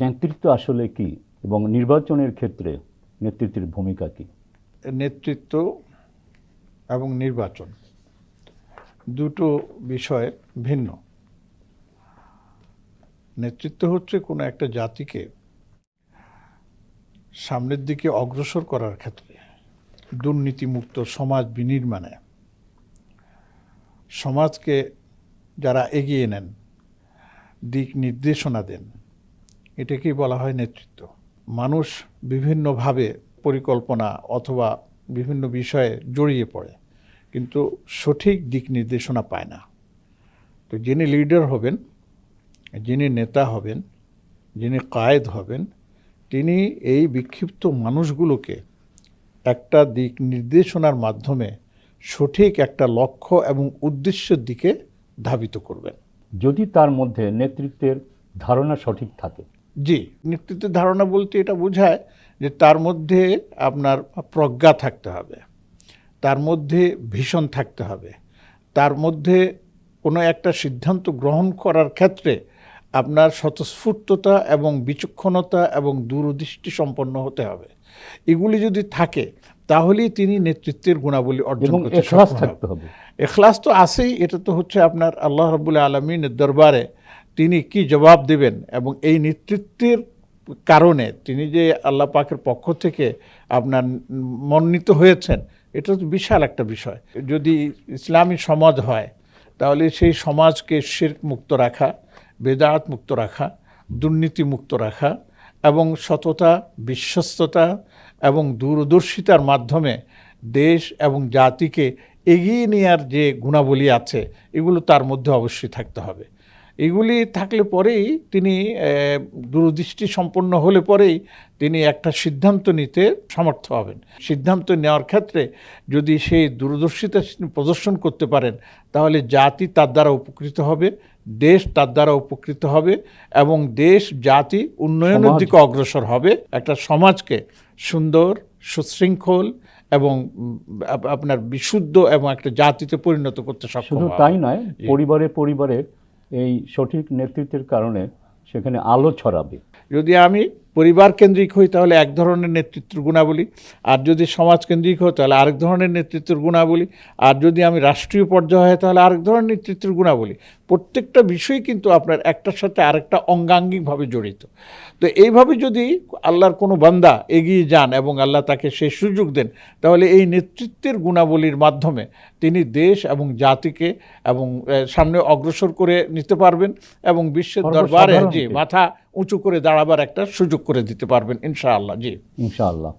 নেতৃত্ব আসলে কি এবং নির্বাচনের ক্ষেত্রে নেতৃত্বের ভূমিকা কি? নেতৃত্ব এবং নির্বাচন দুটো বিষয় ভিন্ন। নেতৃত্ব হচ্ছে কোনো একটা জাতিকে সামনের দিকে অগ্রসর করার ক্ষেত্রে, দুর্নীতিমুক্ত সমাজ বিনির্মাণে। সমাজকে যারা এগিয়ে নেন, দিক নির্দেশনা দেন এটাকেই বলা হয় নেতৃত্ব। মানুষ বিভিন্নভাবে পরিকল্পনা অথবা বিভিন্ন বিষয়ে জড়িয়ে পড়ে, কিন্তু সঠিক দিক নির্দেশনা পায় না। তো যিনি লিডার হবেন, যিনি নেতা হবেন, যিনি কায়েদ হবেন, তিনি এই বিক্ষিপ্ত মানুষগুলোকে একটা দিক নির্দেশনার মাধ্যমে সঠিক একটা লক্ষ্য এবং উদ্দেশ্যের দিকে ধাবিত করবেন। যদি তার মধ্যে নেতৃত্বের ধারণা সঠিক থাকে জি নেতৃত্বের ধারণা বলতে এটা বোঝায় যে তার মধ্যে আপনার প্রজ্ঞা থাকতে হবে তার মধ্যে ভীষণ থাকতে হবে তার মধ্যে কোনো একটা সিদ্ধান্ত গ্রহণ করার ক্ষেত্রে আপনার স্বতঃস্ফূর্ততা এবং বিচক্ষণতা এবং দূরদৃষ্টি সম্পন্ন হতে হবে। এগুলি যদি থাকে তাহলেই তিনি নেতৃত্বের গুণাবলী অর্জন করতে এখলাস থাকতে হবে। এখলাস তো আছেই এটা তো হচ্ছে আপনার আল্লাহ রবুল্লা আলমিনের দরবারে তিনি কি জবাব দেবেন এবং এই নেতৃত্বের কারণে তিনি যে আল্লাহ পাকের পক্ষ থেকে আপনার মনোনীত হয়েছেন, এটা তো বিশাল একটা বিষয়। যদি ইসলামী সমাজ হয়, তাহলে সেই সমাজকে শির্ক মুক্ত রাখা, বেদাত মুক্ত রাখা, দুর্নীতি মুক্ত রাখা এবং সততা, বিশ্বস্ততা এবং দূরদর্শিতার মাধ্যমে দেশ এবং জাতিকে এগিয়ে নেওয়ার যে গুণাবলী আছে, এগুলো তার মধ্যে অবশ্যই থাকতে হবে। এগুলি থাকলে পরেই তিনি দূরদৃষ্টি সম্পন্ন হলে পরেই তিনি একটা সিদ্ধান্ত নিতে সমর্থ হবেন। সিদ্ধান্ত নেওয়ার ক্ষেত্রে যদি সেই দূরদর্শিতা প্রদর্শন করতে পারেন তাহলে জাতি তার দ্বারা উপকৃত হবে দেশ তার দ্বারা উপকৃত হবে এবং দেশ জাতি উন্নয়নের দিকে অগ্রসর হবে। একটা সমাজকে সুন্দর সুশৃঙ্খল এবং আপনার বিশুদ্ধ এবং একটা জাতিতে পরিণত করতে সক্ষম তাই নয় পরিবারে পরিবারে এই সঠিক নেতৃত্বের কারণে সেখানে আলো ছড়াবে। যদি আমি পরিবার কেন্দ্রিক হই তাহলে এক ধরনের নেতৃত্বের গুণাবলী। আর যদি সমাজ কেন্দ্রিক হই তাহলে আরেক ধরনের নেতৃত্বের গুণাবলী। আর যদি আমি রাষ্ট্রীয় পর্যায়ে হয় তাহলে আরেক ধরনের নেতৃত্বের গুণাবলী। প্রত্যেকটা বিষয় কিন্তু আপনার একটার সাথে আরেকটা অঙ্গাঙ্গিকভাবে জড়িত। তো এইভাবে যদি আল্লাহর কোনো বান্দা এগিয়ে যান এবং আল্লাহ তাকে সেই সুযোগ দেন তাহলে এই নেতৃত্বের গুণাবলীর মাধ্যমে তিনি দেশ এবং জাতিকে এবং সামনে অগ্রসর করে নিতে পারবেন এবং বিশ্বের দরবারে যে মাথা উঁচু করে দাঁড়াবার একটা সুযোগ করে দিতে পারবেন ইনশাআল্লাহ। জি। ইনশাআল্লাহ।